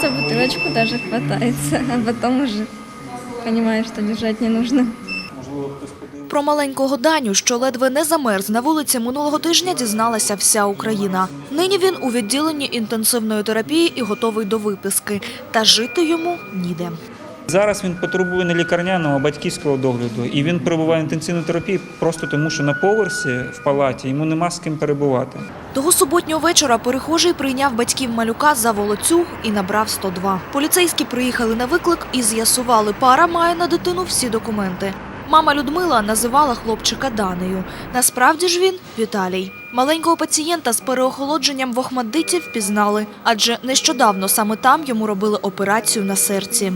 За бутылочку даже хватается, а потом уже понимаешь, что держать не нужно. Про маленького Даню, що ледве не замерз на вулиці минулого тижня, дізналася вся Україна. Нині він у відділенні інтенсивної терапії і готовий до виписки. Та жити йому ніде. Зараз він потребує не лікарняного, а батьківського догляду. І він перебуває в інтенсивній терапії просто тому, що на поверсі в палаті йому нема з ким перебувати. Того суботнього вечора перехожий прийняв батьків малюка за волоцюг і набрав 102. Поліцейські приїхали на виклик і з'ясували, пара має на дитину всі документи. Мама Людмила називала хлопчика Данею. Насправді ж він Віталій. Маленького пацієнта з переохолодженням в Охмаддиті впізнали, адже нещодавно саме там йому робили операцію на серці.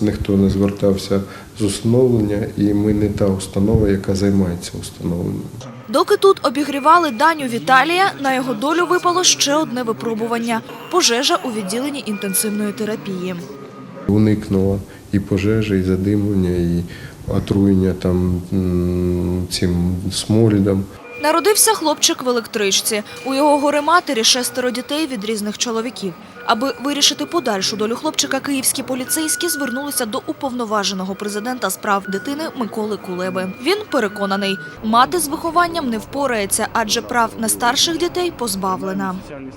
Ніхто не звертався з установлення, і ми не та установа, яка займається установленням. Доки тут обігрівали Даню Віталія, на його долю випало ще одне випробування – пожежа у відділенні інтенсивної терапії. Уникнуло і пожежі, і задимлення, і отруєння там цим смолідом. Народився хлопчик в електричці. У його гори матері шестеро дітей від різних чоловіків. Аби вирішити подальшу долю хлопчика, київські поліцейські звернулися до уповноваженого президента з прав дитини Миколи Кулеби. Він переконаний, мати з вихованням не впорається, адже прав на старших дітей позбавлена.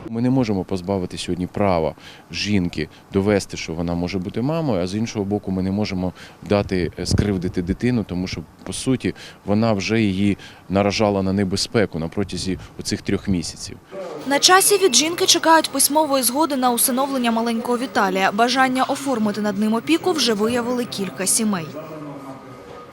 Ми не можемо позбавити сьогодні права жінки довести, що вона може бути мамою, а з іншого боку, ми не можемо дати е, скривдити дитину, тому що по суті вона вже її наражала на небезпеку на протязі оцих трьох місяців. На часі від жінки чекають письмової згоди на усиновлення маленького Віталія. Бажання оформити над ним опіку вже виявили кілька сімей.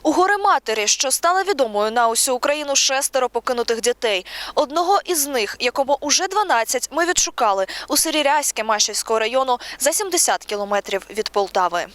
У горе матері, що стала відомою на усю Україну шестеро покинутих дітей. Одного із них, якому уже 12, ми відшукали у селі Рязьке Машівського району за 70 кілометрів від Полтави.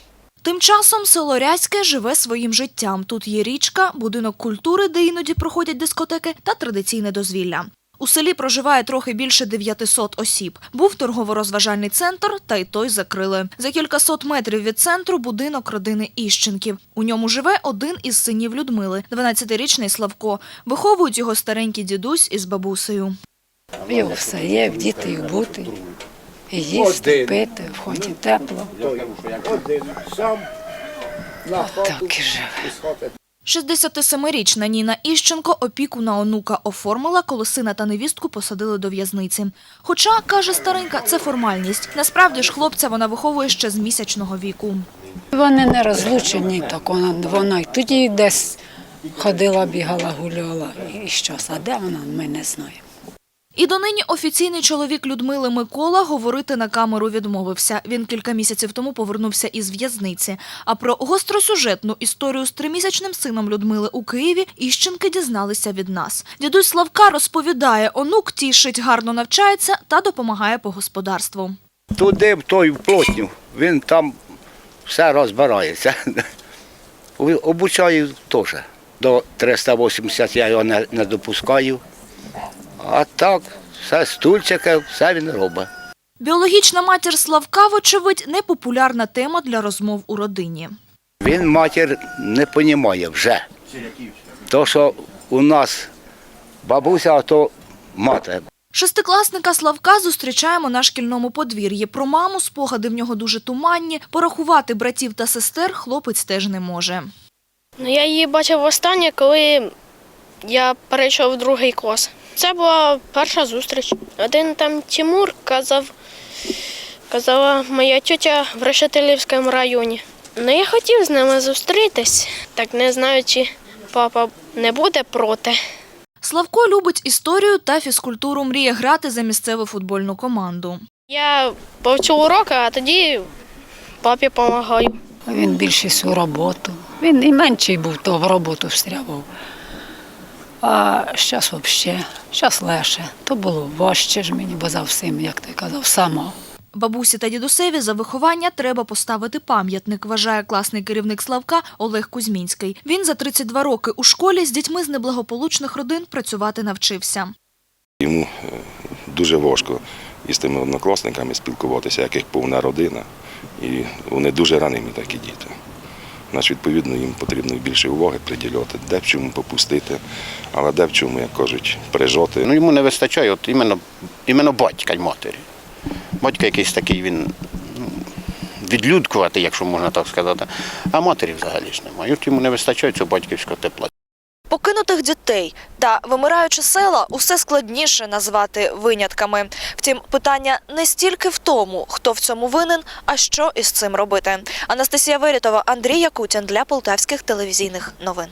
Тим часом село Рязьке живе своїм життям. Тут є річка, будинок культури, де іноді проходять дискотеки, та традиційне дозвілля. У селі проживає трохи більше 900 осіб. Був торгово-розважальний центр, та й той закрили. За кількасот метрів від центру будинок родини Іщенків. У ньому живе один із синів Людмили, 12-річний Славко. Виховують його старенький дідусь із бабусею. Його все є, в діти і бути. І їсти, пити, в хаті тепло. Так і живе. 67-річна Ніна Іщенко опіку на онука оформила, коли сина та невістку посадили до в'язниці. Хоча, каже старенька, це формальність. Насправді ж хлопця вона виховує ще з місячного віку. Вони не розлучені, так вона, вона й тоді десь ходила, бігала, гуляла. І щось, а де вона, ми не знаємо. І донині офіційний чоловік Людмили Микола говорити на камеру відмовився. Він кілька місяців тому повернувся із в'язниці. А про гостросюжетну історію з тримісячним сином Людмили у Києві Іщенки дізналися від нас. Дідусь Славка розповідає, онук тішить, гарно навчається та допомагає по господарству. Туди, в той плотню, він там все розбирається. Обучаю теж. До 380 я його не допускаю. А так, все стульчики, все він робить. Біологічна матір Славка, вочевидь, непопулярна тема для розмов у родині. Він матір не розуміє вже. То, що у нас бабуся, а то мати. Шестикласника Славка зустрічаємо на шкільному подвір'ї. Про маму спогади в нього дуже туманні. Порахувати братів та сестер хлопець теж не може. Ну, я її бачив востаннє, коли я перейшов в другий клас. Це була перша зустріч. Один там Тимур казав, казала моя тітя в Решетилівському районі. Ну, я хотів з ними зустрітись, так не знаю, чи папа не буде проти. Славко любить історію та фізкультуру, мріє грати за місцеву футбольну команду. Я повчу уроки, а тоді папі допомагаю. Він більше всю роботу. Він і менший був, то в роботу встрявав. А зараз взагалі, зараз легше. То було важче ж мені, бо за всім, як ти казав, сама. Бабусі та дідусеві за виховання треба поставити пам'ятник, вважає класний керівник Славка Олег Кузьмінський. Він за 32 роки у школі з дітьми з неблагополучних родин працювати навчився. Йому е, дуже важко із тими однокласниками спілкуватися, яких повна родина. І вони дуже ранимі такі діти. Значить, відповідно, їм потрібно більше уваги приділяти, де в чому попустити, але де в чому, як кажуть, прижоти. Ну, йому не вистачає от іменно, іменно батька й матері. Батько якийсь такий, він ну, відлюдкувати, якщо можна так сказати. А матері взагалі ж немає. От йому не вистачає цього батьківського тепла. Покинутих дітей та вимираючі села усе складніше назвати винятками. Втім, питання не стільки в тому, хто в цьому винен, а що із цим робити. Анастасія Верітова, Андрій Якутін для полтавських телевізійних новин.